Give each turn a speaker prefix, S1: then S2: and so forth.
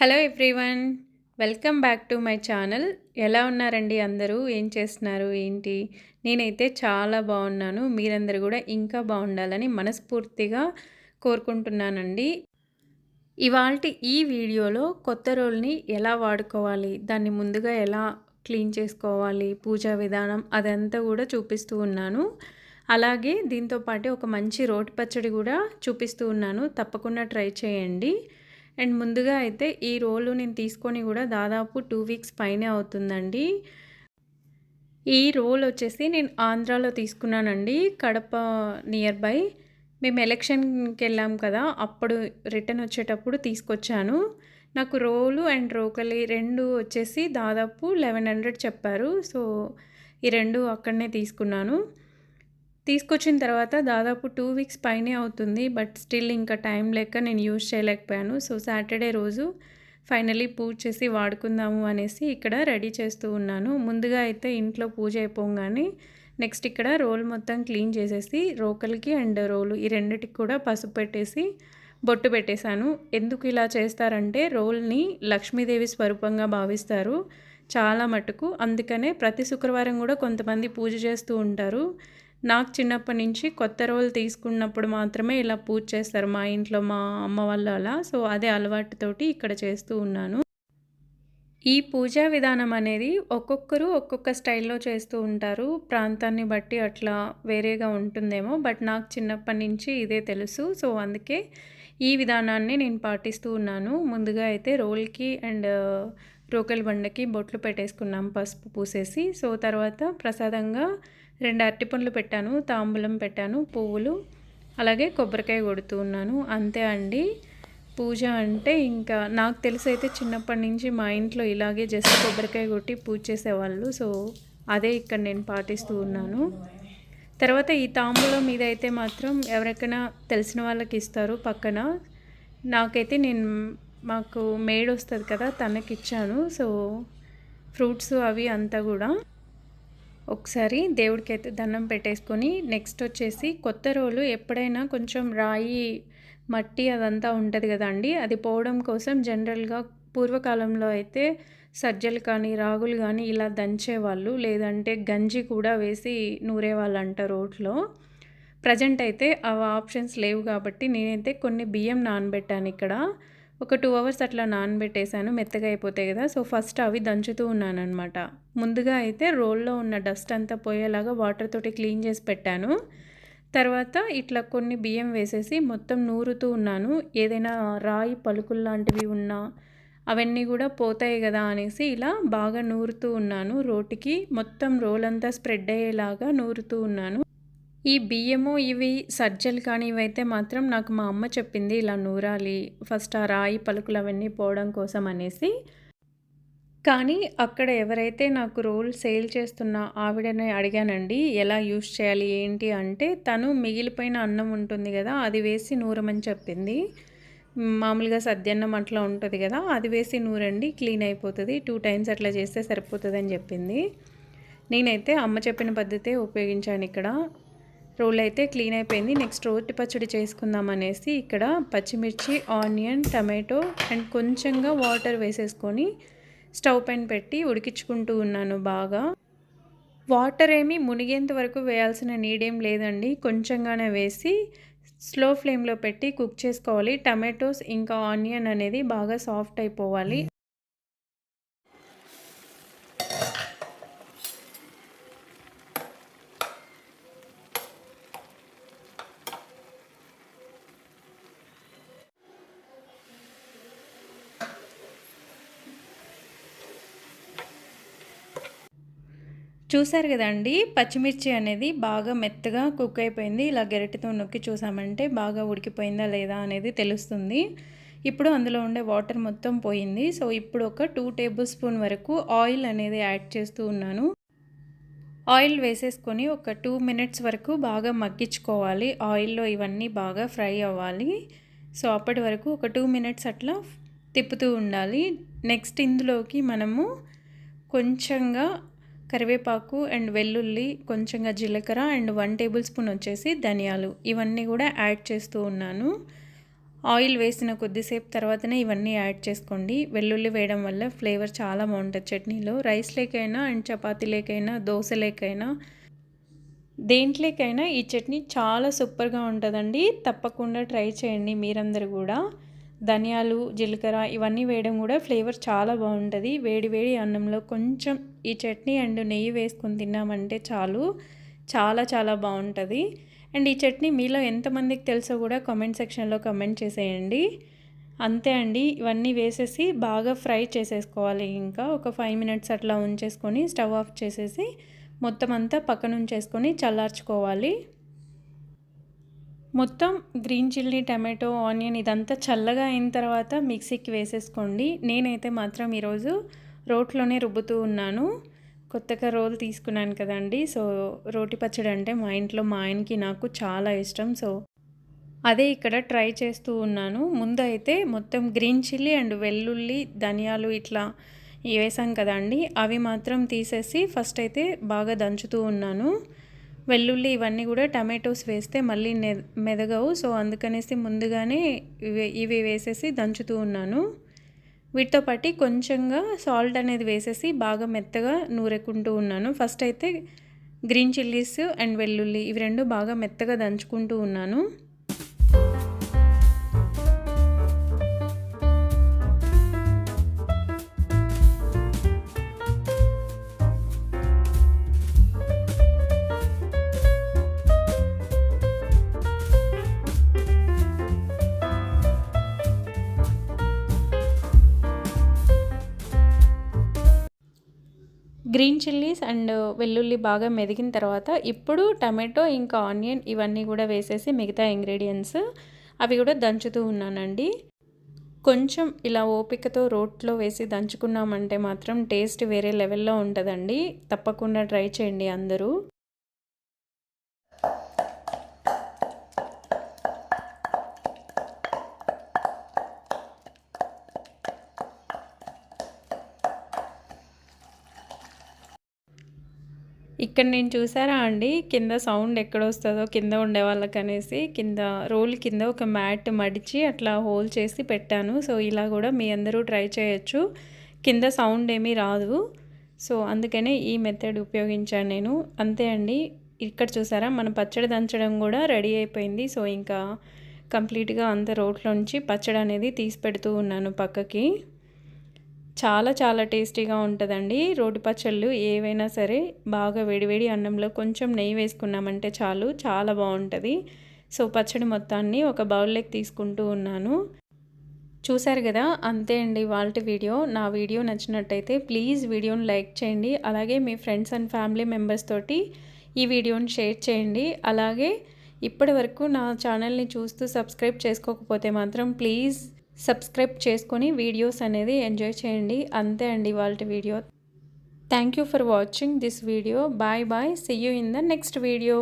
S1: Hello everyone welcome back to my channel. ఎలా ఉన్నారండి అందరూ? ఏం చేస్తున్నారు? ఏంటి? నేనైతే చాలా బాగున్నాను. మీరందరూ కూడా ఇంకా బాగుండాలని మనస్ఫూర్తిగా కోరుకుంటున్నానండి. ఇవాళ ఈ వీడియోలో కొత్త రోల్ని ఎలా వాడుకోవాలి దాన్ని ముందుగా ఎలా క్లీన్ చేసుకోవాలి పూజా విధానం అదంతా కూడా చూపిస్తూ ఉన్నాను. అలాగే దీంతో పాటు ఒక మంచి రోటి పచ్చడి కూడా చూపిస్తూ ఉన్నాను. తప్పకుండా ట్రై చేయండి. అండ్ ముందుగా అయితే ఈ రోలు నేను తీసుకొని కూడా దాదాపు టూ వీక్స్ పైనే అవుతుందండి. ఈ రోల్ వచ్చేసి నేను ఆంధ్రాలో తీసుకున్నానండి కడప నియర్ బై మేము ఎలక్షన్కి వెళ్ళాం కదా అప్పుడు రిటర్న్ వచ్చేటప్పుడు తీసుకొచ్చాను. నాకు రోలు అండ్ రోకలి రెండు వచ్చేసి దాదాపు లెవెన్ హండ్రెడ్ చెప్పారు. సో ఈ రెండు అక్కడనే తీసుకున్నాను. తీసుకొచ్చిన తర్వాత దాదాపు టూ వీక్స్ పైనే అవుతుంది బట్ స్టిల్ ఇంకా టైం లేక నేను యూజ్ చేయలేకపోయాను. సో సాటర్డే రోజు ఫైనలీ పూజ చేసి వాడుకుందాము అనేసి ఇక్కడ రెడీ చేస్తూ ఉన్నాను. ముందుగా అయితే ఇంట్లో పూజ అయిపోగానే నెక్స్ట్ ఇక్కడ రోల్ మొత్తం క్లీన్ చేసేసి రోకలికి అండ్ రోలు ఈ రెండిటికి కూడా పసుపు పెట్టేసి బొట్టు పెట్టేశాను. ఎందుకు ఇలా చేస్తారంటే రోల్ని లక్ష్మీదేవి స్వరూపంగా భావిస్తారు చాలా మటుకు. అందుకనే ప్రతి శుక్రవారం కూడా కొంతమంది పూజ చేస్తూ ఉంటారు. నాకు చిన్నప్పటి నుంచి కొత్త రోల్ తీసుకున్నప్పుడు మాత్రమే ఇలా పూజ చేస్తారు మా ఇంట్లో మా అమ్మ వాళ్ళు అలా. సో అదే అలవాటుతోటి ఇక్కడ చేస్తూ ఉన్నాను. ఈ పూజా విధానం అనేది ఒక్కొక్కరు ఒక్కొక్క స్టైల్లో చేస్తూ ఉంటారు. ప్రాంతాన్ని బట్టి అట్లా వేరేగా ఉంటుందేమో బట్ నాకు చిన్నప్పటి నుంచి ఇదే తెలుసు. సో అందుకే ఈ విధానాన్ని నేను పాటిస్తూ ఉన్నాను. ముందుగా అయితే రోల్కి అండ్ రోకల్ బండకి బొట్లు పెట్టేసుకున్నాం పసుపు పూసేసి. సో తర్వాత ప్రసాదంగా రెండు అరటిపండ్లు పెట్టాను తాంబూలం పెట్టాను పువ్వులు అలాగే కొబ్బరికాయ కొడుతూ ఉన్నాను. అంతే అండి. పూజ అంటే ఇంకా నాకు తెలిసి అయితే చిన్నప్పటి నుంచి మా ఇంట్లో ఇలాగే జస్ట్ కొబ్బరికాయ కొట్టి పూజ చేసేవాళ్ళు. సో అదే ఇక్కడ నేను పాటిస్తూ ఉన్నాను. తర్వాత ఈ తాంబూలం మీద అయితే మాత్రం ఎవరికైనా తెలిసిన వాళ్ళకి ఇస్తారు పక్కన. నాకైతే నేను మాకు మేడ్ వస్తుంది కదా తనకి ఇచ్చాను సో ఫ్రూట్స్ అవి అంతా కూడా. ఒకసారి దేవుడికి అయితే దండం పెట్టేసుకొని నెక్స్ట్ వచ్చేసి కొత్త రోలు ఎప్పుడైనా కొంచెం రాయి మట్టి అదంతా ఉంటుంది కదండి అది పోవడం కోసం జనరల్గా పూర్వకాలంలో అయితే సజ్జలు కానీ రాగులు కానీ ఇలా దంచేవాళ్ళు. లేదంటే గంజి కూడా వేసి నూరేవాళ్ళు అంట రోట్లో. ప్రజెంట్ అయితే ఆ ఆప్షన్స్ లేవు కాబట్టి నేనైతే కొన్ని బియ్యం నానబెట్టాను ఇక్కడ. ఒక టూ అవర్స్ అట్లా నానబెట్టేశాను మెత్తగా అయిపోతాయి కదా. సో ఫస్ట్ అవి దంచుతూ ఉన్నాను అనమాట ముందుగా అయితే రోల్లో ఉన్న డస్ట్ అంతా పోయేలాగా వాటర్ తోటి క్లీన్ చేసి పెట్టాను. తర్వాత ఇట్లా కొన్ని బియ్యం వేసేసి మొత్తం నూరుతూ ఉన్నాను. ఏదైనా రాయి పలుకులు లాంటివి ఉన్నా అవన్నీ కూడా పోతాయి కదా అనేసి ఇలా బాగా నూరుతూ ఉన్నాను. రోటికి మొత్తం రోల్ అంతా స్ప్రెడ్ అయ్యేలాగా నూరుతూ ఉన్నాను. ఈ బియ్యము ఇవి సజ్జలు కానీ ఇవైతే మాత్రం నాకు మా అమ్మ చెప్పింది ఇలా నూరాలి ఫస్ట్ ఆ రాయి పలుకులు అవన్నీ పోవడం కోసం అనేసి. కానీ అక్కడ ఎవరైతే నాకు రోల్ సేల్ చేస్తున్న ఆవిడని అడిగానండి ఎలా యూస్ చేయాలి ఏంటి అంటే తను మిగిలిపోయిన అన్నం ఉంటుంది కదా అది వేసి నూరమని చెప్పింది. మామూలుగా సద్యన్నం అట్లా ఉంటుంది కదా అది వేసి నూరండి క్లీన్ అయిపోతుంది టూ టైమ్స్ అట్లా చేస్తే సరిపోతుంది అని చెప్పింది. నేనైతే అమ్మ చెప్పిన పద్ధతే ఉపయోగించాను ఇక్కడ. రోల్ అయితే క్లీన్ అయిపోయింది. నెక్స్ట్ రోటి పచ్చడి చేసుకుందాం అనేసి ఇక్కడ పచ్చిమిర్చి ఆనియన్ టమాటో అండ్ కొంచెంగా వాటర్ వేసేసుకొని స్టవ్ పైన పెట్టి ఉడికించుకుంటూ ఉన్నాను బాగా. వాటర్ ఏమి మునిగేంత వరకు వేయాల్సిన నీడేం లేదండి. కొంచెంగానే వేసి స్లో ఫ్లేమ్లో పెట్టి కుక్ చేసుకోవాలి. టమాటోస్ ఇంకా ఆనియన్ అనేది బాగా సాఫ్ట్ అయిపోవాలి. చూసారు కదండి పచ్చిమిర్చి అనేది బాగా మెత్తగా కుక్ అయిపోయింది. ఇలా గెరటితో నొక్కి చూసామంటే బాగా ఉడికిపోయిందా లేదా అనేది తెలుస్తుంది. ఇప్పుడు అందులో ఉండే వాటర్ మొత్తం పోయింది. సో ఇప్పుడు ఒక టూ టేబుల్ స్పూన్ వరకు ఆయిల్ అనేది యాడ్ చేస్తూ ఉన్నాను. ఆయిల్ వేసేసుకొని ఒక టూ మినిట్స్ వరకు బాగా మగ్గించుకోవాలి. ఆయిల్లో ఇవన్నీ బాగా ఫ్రై అవ్వాలి. సో అప్పటి వరకు ఒక టూ మినిట్స్ అట్లా తిప్పుతూ ఉండాలి. నెక్స్ట్ ఇందులోకి మనము కొంచెంగా కరివేపాకు అండ్ వెల్లుల్లి కొంచెంగా జీలకర్ర అండ్ వన్ టేబుల్ స్పూన్ వచ్చేసి ధనియాలు. ఇవన్నీ కూడా యాడ్ చేస్తూ ఉన్నాను. ఆయిల్ వేసిన కొద్దిసేపు తర్వాతనే ఇవన్నీ యాడ్ చేసుకోండి. వెల్లుల్లి వేయడం వల్ల ఫ్లేవర్ చాలా బాగుంటుంది చట్నీలో. రైస్ లేకైనా అండ్ చపాతీ లేకైనా దోశ లేకైనా దేంట్లోకైనా ఈ చట్నీ చాలా సూపర్గా ఉంటుందండి. తప్పకుండా ట్రై చేయండి మీరందరూ కూడా. ధనియాలు జీలకర్ర ఇవన్నీ వేయడం కూడా ఫ్లేవర్ చాలా బాగుంటుంది. వేడి వేడి అన్నంలో కొంచెం ఈ చట్నీ అండ్ నెయ్యి వేసుకొని తిన్నామంటే చాలు. చాలా చాలా బాగుంటుంది. అండ్ ఈ చట్నీ మీలో ఎంతమందికి తెలుసో కూడా కామెంట్ సెక్షన్లో కమెంట్ చేసేయండి. అంతే అండి. ఇవన్నీ వేసేసి బాగా ఫ్రై చేసేసుకోవాలి ఇంకా. ఒక ఫైవ్ మినిట్స్ అట్లా ఉంచేసుకొని స్టవ్ ఆఫ్ చేసేసి మొత్తం అంతా పక్కన ఉంచేసుకొని చల్లార్చుకోవాలి. మొత్తం గ్రీన్ చిల్లీ టమాటో ఆనియన్ ఇదంతా చల్లగా అయిన తర్వాత మిక్సీకి వేసేసుకోండి. నేనైతే మాత్రం ఈరోజు రోట్లోనే రుబ్బుతూ ఉన్నాను. కొత్తగా రోల్ తీసుకున్నాను కదండి. సో రోటి పచ్చడి అంటే మా ఇంట్లో మా ఆయనకి నాకు చాలా ఇష్టం. సో అదే ఇక్కడ ట్రై చేస్తూ ఉన్నాను. ముందు అయితే మొత్తం గ్రీన్ చిల్లీ అండ్ వెల్లుల్లి ధనియాలు ఇట్లా వేసాం కదండి. అవి మాత్రం తీసేసి ఫస్ట్ అయితే బాగా దంచుతూ ఉన్నాను. వెల్లుల్లి ఇవన్నీ కూడా టమాటోస్ వేస్తే మళ్ళీ మెదగవు. సో అందుకనేసి ముందుగానే ఇవి ఇవి వేసేసి దంచుతూ ఉన్నాను. వీటితో పాటు కొంచెంగా సాల్ట్ అనేది వేసేసి బాగా మెత్తగా నూరెక్కుంటూ ఉన్నాను. ఫస్ట్ అయితే గ్రీన్ చిల్లీస్ అండ్ వెల్లుల్లి ఇవి రెండు బాగా మెత్తగా దంచుకుంటూ ఉన్నాను. గ్రీన్ చిల్లీస్ అండ్ వెల్లుల్లి బాగా మెదిగిన తర్వాత ఇప్పుడు టమాటో ఇంకా ఆనియన్ ఇవన్నీ కూడా వేసేసి మిగతా ఇంగ్రీడియంట్స్ అవి కూడా దంచుతూ ఉన్నానండి. కొంచెం ఇలా ఓపికతో రోట్లో వేసి దంచుకున్నామంటే మాత్రం టేస్ట్ వేరే లెవెల్లో ఉంటుందండి. తప్పకుండా ట్రై చేయండి అందరూ. ఇక్కడ నేను చూసారా అండి? కింద సౌండ్ ఎక్కడ వస్తుందో కింద ఉండే వాళ్ళకనేసి కింద రోల్ కింద ఒక మ్యాట్ మడిచి అట్లా హోల్ చేసి పెట్టాను. సో ఇలా కూడా మీ అందరూ ట్రై చేయొచ్చు. కింద సౌండ్ ఏమీ రాదు. సో అందుకనే ఈ మెథడ్ ఉపయోగించాను నేను. అంతే అండి. ఇక్కడ చూసారా? మన పచ్చడి దంచడం కూడా రెడీ అయిపోయింది. సో ఇంకా కంప్లీట్గా అంత రోట్లోంచి పచ్చడి అనేది తీసి పెడుతూ ఉన్నాను పక్కకి. చాలా చాలా టేస్టీగా ఉంటుందండి. రోటి పచ్చళ్ళు ఏవైనా సరే బాగా వేడివేడి అన్నంలో కొంచెం నెయ్యి వేసుకున్నామంటే చాలు చాలా బాగుంటుంది. సో పచ్చడి మొత్తాన్ని ఒక బౌల్లోకి తీసుకుంటూ ఉన్నాను. చూశారు కదా అంతే అండి వాళ్ళ వీడియో. నా వీడియో నచ్చినట్టయితే ప్లీజ్ వీడియోని లైక్ చేయండి. అలాగే మీ ఫ్రెండ్స్ అండ్ ఫ్యామిలీ మెంబర్స్ తోటి ఈ వీడియోని షేర్ చేయండి. అలాగే ఇప్పటి వరకు నా ఛానల్ని చూస్తూ సబ్స్క్రైబ్ చేసుకోకపోతే మాత్రం ప్లీజ్ సబ్స్క్రైబ్ చేసుకొని వీడియోస్ అనేది ఎంజాయ్ చేయండి. అంతే అండి వాళ్ళ video. Thank you for watching this video bye bye see you in the next video